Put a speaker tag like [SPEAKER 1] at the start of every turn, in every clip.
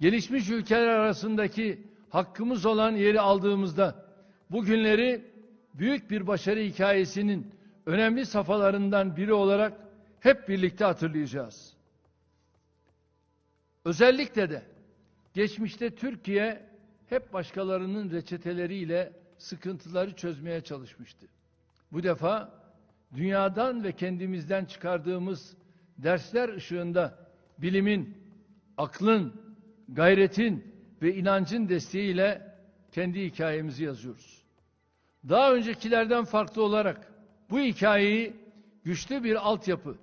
[SPEAKER 1] gelişmiş ülkeler arasındaki hakkımız olan yeri aldığımızda bu günleri büyük bir başarı hikayesinin önemli safhalarından biri olarak hep birlikte hatırlayacağız. Özellikle de geçmişte Türkiye hep başkalarının reçeteleriyle sıkıntıları çözmeye çalışmıştı. Bu defa dünyadan ve kendimizden çıkardığımız dersler ışığında bilimin, aklın, gayretin ve inancın desteğiyle kendi hikayemizi yazıyoruz. Daha öncekilerden farklı olarak bu hikayeyi güçlü bir altyapı,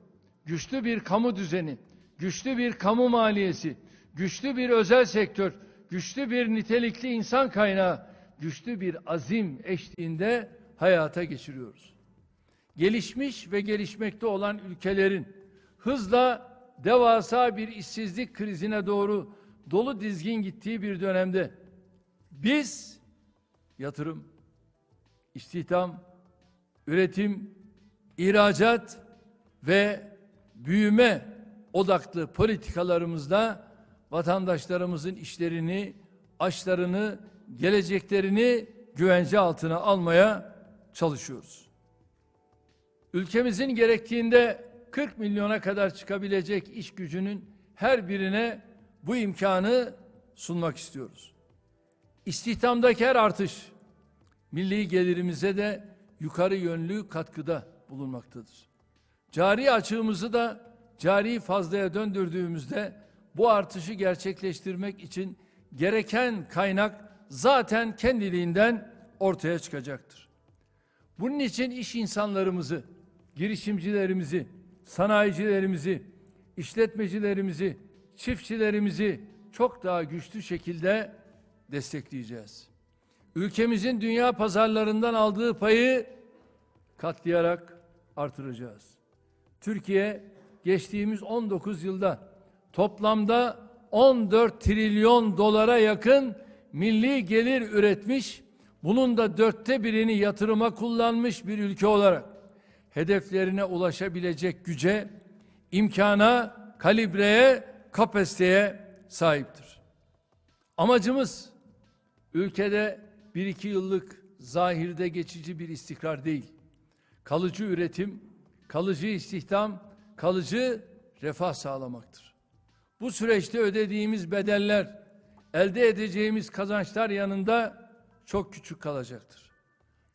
[SPEAKER 1] güçlü bir kamu düzeni, güçlü bir kamu maliyesi, güçlü bir özel sektör, güçlü bir nitelikli insan kaynağı, güçlü bir azim eşliğinde hayata geçiriyoruz. Gelişmiş ve gelişmekte olan ülkelerin hızla devasa bir işsizlik krizine doğru dolu dizgin gittiği bir dönemde biz yatırım, istihdam, üretim, ihracat ve büyüme odaklı politikalarımızda vatandaşlarımızın işlerini, açlarını, geleceklerini güvence altına almaya çalışıyoruz. Ülkemizin gerektiğinde 40 milyona kadar çıkabilecek iş gücünün her birine bu imkanı sunmak istiyoruz. İstihdamdaki her artış milli gelirimize de yukarı yönlü katkıda bulunmaktadır. Cari açığımızı da cari fazlaya döndürdüğümüzde bu artışı gerçekleştirmek için gereken kaynak zaten kendiliğinden ortaya çıkacaktır. Bunun için iş insanlarımızı, girişimcilerimizi, sanayicilerimizi, işletmecilerimizi, çiftçilerimizi çok daha güçlü şekilde destekleyeceğiz. Ülkemizin dünya pazarlarından aldığı payı katlayarak artıracağız. Türkiye geçtiğimiz 19 yılda toplamda 14 trilyon dolara yakın milli gelir üretmiş, bunun da dörtte birini yatırıma kullanmış bir ülke olarak hedeflerine ulaşabilecek güce, imkana, kalibreye, kapasiteye sahiptir. Amacımız ülkede bir iki yıllık zahirde geçici bir istikrar değil. Kalıcı üretim, kalıcı istihdam, kalıcı refah sağlamaktır. Bu süreçte ödediğimiz bedeller, elde edeceğimiz kazançlar yanında çok küçük kalacaktır.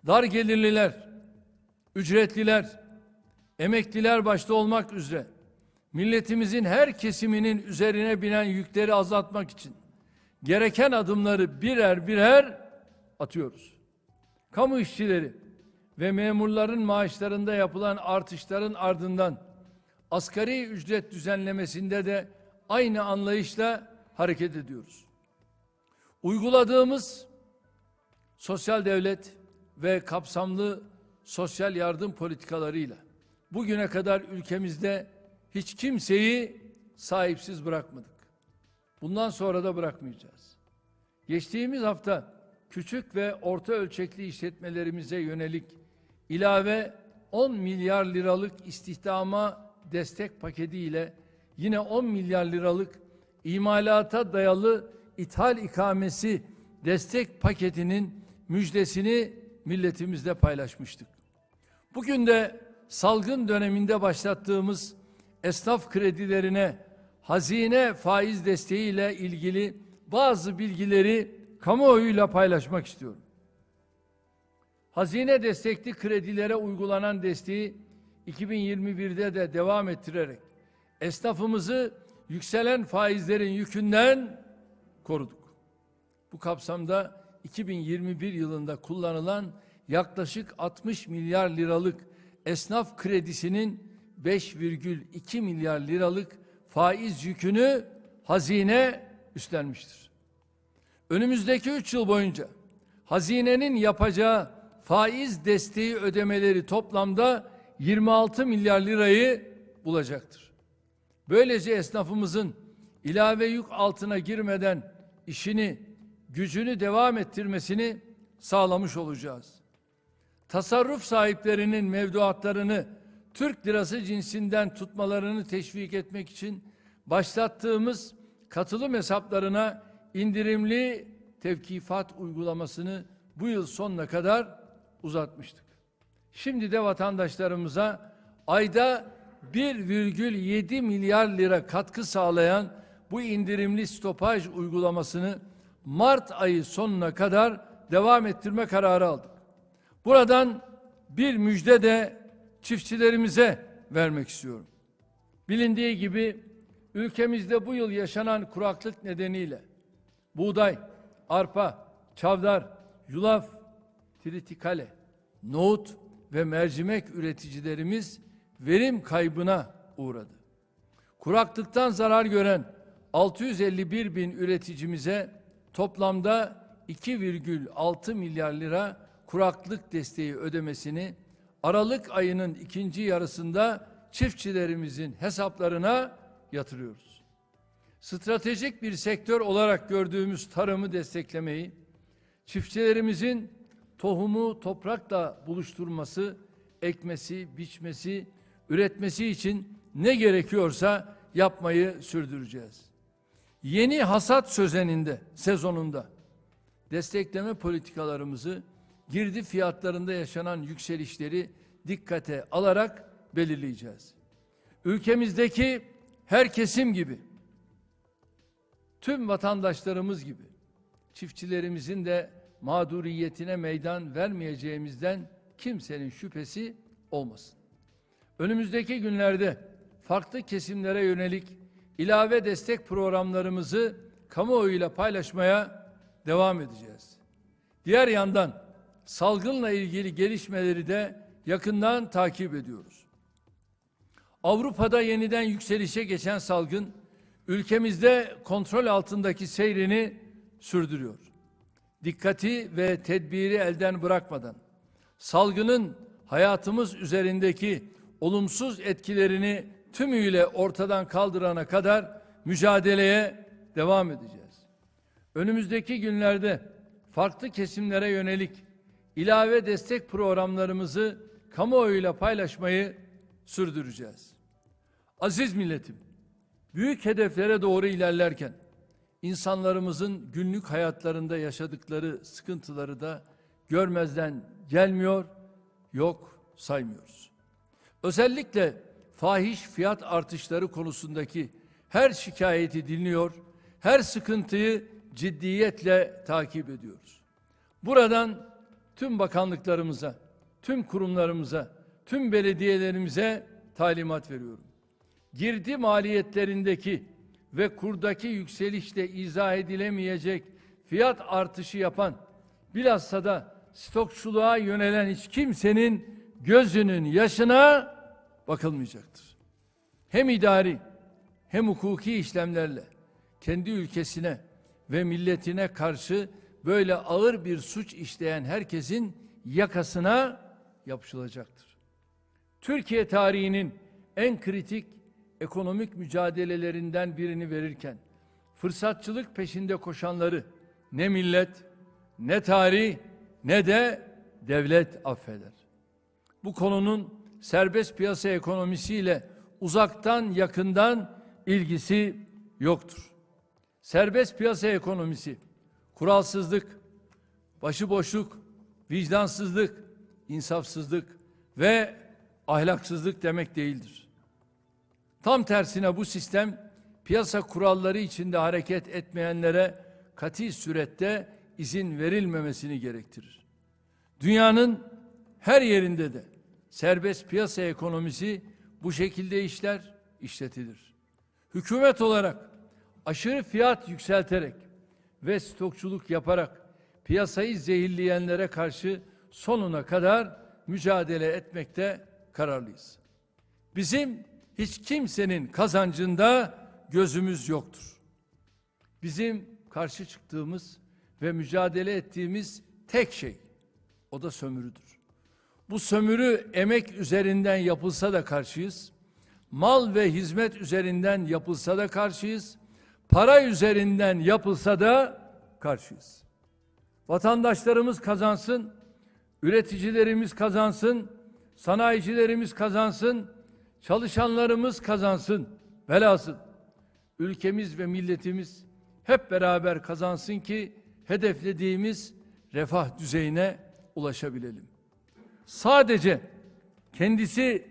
[SPEAKER 1] Dar gelirliler, ücretliler, emekliler başta olmak üzere milletimizin her kesiminin üzerine binen yükleri azaltmak için gereken adımları birer birer atıyoruz. Kamu işçileri ve memurların maaşlarında yapılan artışların ardından asgari ücret düzenlemesinde de aynı anlayışla hareket ediyoruz. Uyguladığımız sosyal devlet ve kapsamlı sosyal yardım politikalarıyla bugüne kadar ülkemizde hiç kimseyi sahipsiz bırakmadık. Bundan sonra da bırakmayacağız. Geçtiğimiz hafta küçük ve orta ölçekli işletmelerimize yönelik ilave 10 milyar liralık istihdama destek paketiyle yine 10 milyar liralık imalata dayalı ithal ikamesi destek paketinin müjdesini milletimizle paylaşmıştık. Bugün de salgın döneminde başlattığımız esnaf kredilerine hazine faiz desteğiyle ilgili bazı bilgileri kamuoyuyla paylaşmak istiyorum. Hazine destekli kredilere uygulanan desteği 2021'de de devam ettirerek esnafımızı yükselen faizlerin yükünden koruduk. Bu kapsamda 2021 yılında kullanılan yaklaşık 60 milyar liralık esnaf kredisinin 5,2 milyar liralık faiz yükünü hazine üstlenmiştir. Önümüzdeki 3 yıl boyunca hazinenin yapacağı faiz desteği ödemeleri toplamda 26 milyar lirayı bulacaktır. Böylece esnafımızın ilave yük altına girmeden işini, gücünü devam ettirmesini sağlamış olacağız. Tasarruf sahiplerinin mevduatlarını Türk lirası cinsinden tutmalarını teşvik etmek için başlattığımız katılım hesaplarına indirimli tevkifat uygulamasını bu yıl sonuna kadar uzatmıştık. Şimdi de vatandaşlarımıza ayda 1,7 milyar lira katkı sağlayan bu indirimli stopaj uygulamasını Mart ayı sonuna kadar devam ettirme kararı aldık. Buradan bir müjde de çiftçilerimize vermek istiyorum. Bilindiği gibi ülkemizde bu yıl yaşanan kuraklık nedeniyle buğday, arpa, çavdar, yulaf, tritikale, nohut ve mercimek üreticilerimiz verim kaybına uğradı. Kuraklıktan zarar gören 651 bin üreticimize toplamda 2,6 milyar lira kuraklık desteği ödemesini Aralık ayının ikinci yarısında çiftçilerimizin hesaplarına yatırıyoruz. Stratejik bir sektör olarak gördüğümüz tarımı desteklemeyi, çiftçilerimizin tohumu toprakla buluşturması, ekmesi, biçmesi, üretmesi için ne gerekiyorsa yapmayı sürdüreceğiz. Yeni hasat sözeninde, sezonunda destekleme politikalarımızı girdi fiyatlarında yaşanan yükselişleri dikkate alarak belirleyeceğiz. Ülkemizdeki her kesim gibi tüm vatandaşlarımız gibi çiftçilerimizin de mağduriyetine meydan vermeyeceğimizden kimsenin şüphesi olmasın. Önümüzdeki günlerde farklı kesimlere yönelik ilave destek programlarımızı kamuoyuyla paylaşmaya devam edeceğiz. Diğer yandan salgınla ilgili gelişmeleri de yakından takip ediyoruz. Avrupa'da yeniden yükselişe geçen salgın ülkemizde kontrol altındaki seyrini sürdürüyor. Dikkati ve tedbiri elden bırakmadan salgının hayatımız üzerindeki olumsuz etkilerini tümüyle ortadan kaldırana kadar mücadeleye devam edeceğiz. Önümüzdeki günlerde farklı kesimlere yönelik ilave destek programlarımızı kamuoyuyla paylaşmayı sürdüreceğiz. Aziz milletim, büyük hedeflere doğru ilerlerken insanlarımızın günlük hayatlarında yaşadıkları sıkıntıları da görmezden gelmiyor, yok saymıyoruz. Özellikle fahiş fiyat artışları konusundaki her şikayeti dinliyor, her sıkıntıyı ciddiyetle takip ediyoruz. Buradan tüm bakanlıklarımıza, tüm kurumlarımıza, tüm belediyelerimize talimat veriyorum. Girdi maliyetlerindeki ve kurdaki yükselişle izah edilemeyecek fiyat artışı yapan, bilhassa da stokçuluğa yönelen hiç kimsenin gözünün yaşına bakılmayacaktır. Hem idari hem hukuki işlemlerle kendi ülkesine ve milletine karşı böyle ağır bir suç işleyen herkesin yakasına yapışılacaktır. Türkiye tarihinin en kritik ekonomik mücadelelerinden birini verirken fırsatçılık peşinde koşanları ne millet, ne tarih, ne de devlet affeder. Bu konunun serbest piyasa ekonomisiyle uzaktan yakından ilgisi yoktur. Serbest piyasa ekonomisi kuralsızlık, başıboşluk, vicdansızlık, insafsızlık ve ahlaksızlık demek değildir. Tam tersine bu sistem piyasa kuralları içinde hareket etmeyenlere kati surette izin verilmemesini gerektirir. Dünyanın her yerinde de serbest piyasa ekonomisi bu şekilde işler, işletilir. Hükümet olarak aşırı fiyat yükselterek ve stokçuluk yaparak piyasayı zehirleyenlere karşı sonuna kadar mücadele etmekte kararlıyız. Bizim hiç kimsenin kazancında gözümüz yoktur. Bizim karşı çıktığımız ve mücadele ettiğimiz tek şey o da sömürüdür. Bu sömürü emek üzerinden yapılsa da karşıyız. Mal ve hizmet üzerinden yapılsa da karşıyız. Para üzerinden yapılsa da karşıyız. Vatandaşlarımız kazansın, üreticilerimiz kazansın, sanayicilerimiz kazansın, çalışanlarımız kazansın. Velhasıl ülkemiz ve milletimiz hep beraber kazansın ki hedeflediğimiz refah düzeyine ulaşabilelim. Sadece kendisi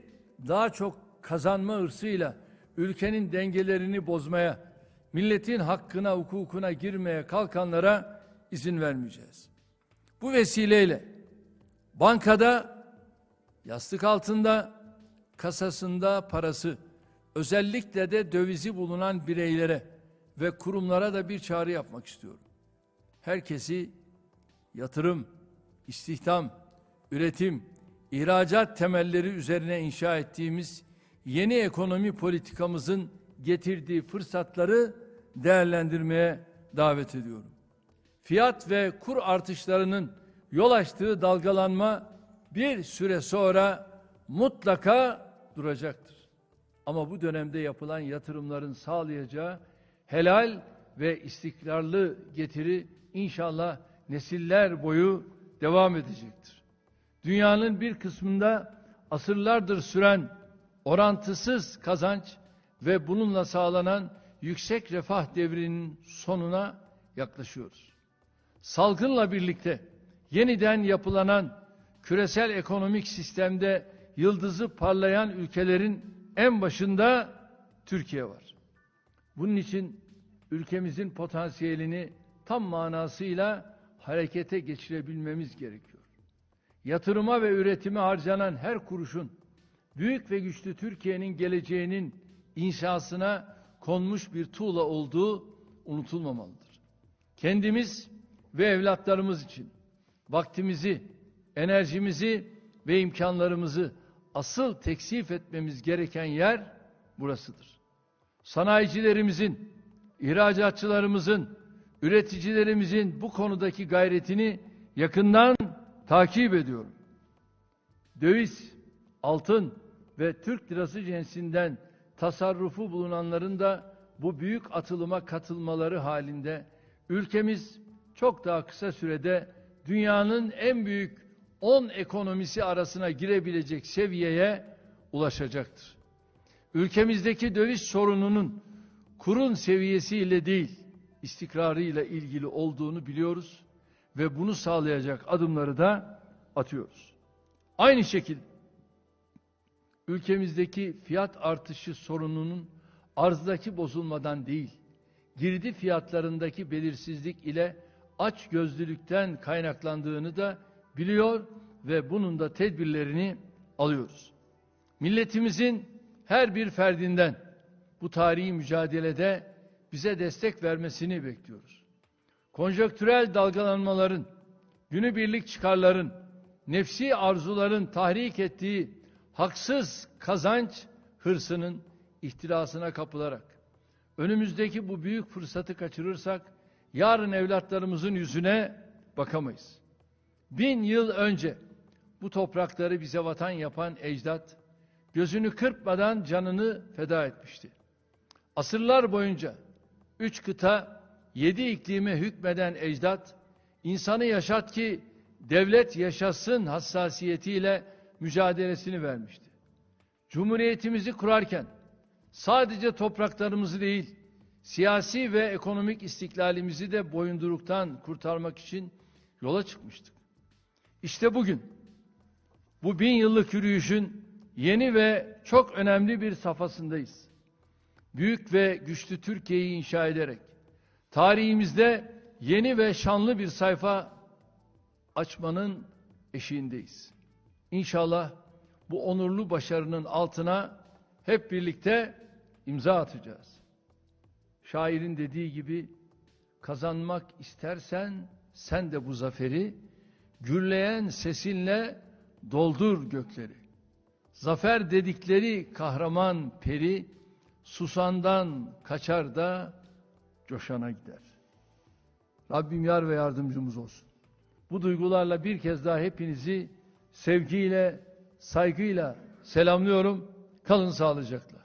[SPEAKER 1] daha çok kazanma hırsıyla ülkenin dengelerini bozmaya, milletin hakkına, hukukuna girmeye kalkanlara izin vermeyeceğiz. Bu vesileyle bankada, yastık altında, kasasında parası, özellikle de dövizi bulunan bireylere ve kurumlara da bir çağrı yapmak istiyorum. Herkesi yatırım, istihdam, üretim, ihracat temelleri üzerine inşa ettiğimiz yeni ekonomi politikamızın getirdiği fırsatları değerlendirmeye davet ediyorum. Fiyat ve kur artışlarının yol açtığı dalgalanma bir süre sonra mutlaka duracaktır. Ama bu dönemde yapılan yatırımların sağlayacağı helal ve istikrarlı getiri inşallah nesiller boyu devam edecektir. Dünyanın bir kısmında asırlardır süren orantısız kazanç ve bununla sağlanan yüksek refah devrinin sonuna yaklaşıyoruz. Salgınla birlikte yeniden yapılanan küresel ekonomik sistemde yıldızı parlayan ülkelerin en başında Türkiye var. Bunun için ülkemizin potansiyelini tam manasıyla harekete geçirebilmemiz gerekiyor. Yatırıma ve üretime harcanan her kuruşun büyük ve güçlü Türkiye'nin geleceğinin inşasına konmuş bir tuğla olduğu unutulmamalıdır. Kendimiz ve evlatlarımız için vaktimizi, enerjimizi ve imkanlarımızı asıl teksif etmemiz gereken yer burasıdır. Sanayicilerimizin, ihracatçılarımızın, üreticilerimizin bu konudaki gayretini yakından takip ediyorum. Döviz, altın ve Türk lirası cinsinden tasarrufu bulunanların da bu büyük atılıma katılmaları halinde ülkemiz çok daha kısa sürede dünyanın en büyük 10 ekonomisi arasına girebilecek seviyeye ulaşacaktır. Ülkemizdeki döviz sorununun kurun seviyesiyle değil, istikrarıyla ilgili olduğunu biliyoruz ve bunu sağlayacak adımları da atıyoruz. Aynı şekilde ülkemizdeki fiyat artışı sorununun arzdaki bozulmadan değil, girdi fiyatlarındaki belirsizlik ile aç gözlülükten kaynaklandığını da biliyor ve bunun da tedbirlerini alıyoruz. Milletimizin her bir ferdinden bu tarihi mücadelede bize destek vermesini bekliyoruz. Konjöktürel dalgalanmaların, günübirlik çıkarların, nefsi arzuların tahrik ettiği haksız kazanç hırsının ihtirasına kapılarak önümüzdeki bu büyük fırsatı kaçırırsak yarın evlatlarımızın yüzüne bakamayız. Bin yıl önce bu toprakları bize vatan yapan ecdat gözünü kırpmadan canını feda etmişti. Asırlar boyunca üç kıta, yedi iklime hükmeden ecdat, insanı yaşat ki devlet yaşasın hassasiyetiyle mücadelesini vermişti. Cumhuriyetimizi kurarken sadece topraklarımızı değil, siyasi ve ekonomik istiklalimizi de boyunduruktan kurtarmak için yola çıkmıştık. İşte bugün bu bin yıllık yürüyüşün yeni ve çok önemli bir safhasındayız. Büyük ve güçlü Türkiye'yi inşa ederek tarihimizde yeni ve şanlı bir sayfa açmanın eşiğindeyiz. İnşallah bu onurlu başarının altına hep birlikte imza atacağız. Şairin dediği gibi kazanmak istersen sen de bu zaferi gürleyen sesinle doldur gökleri. Zafer dedikleri kahraman peri susandan kaçar da coşana gider. Rabbim yar ve yardımcımız olsun. Bu duygularla bir kez daha hepinizi sevgiyle, saygıyla selamlıyorum. Kalın sağlıcakla.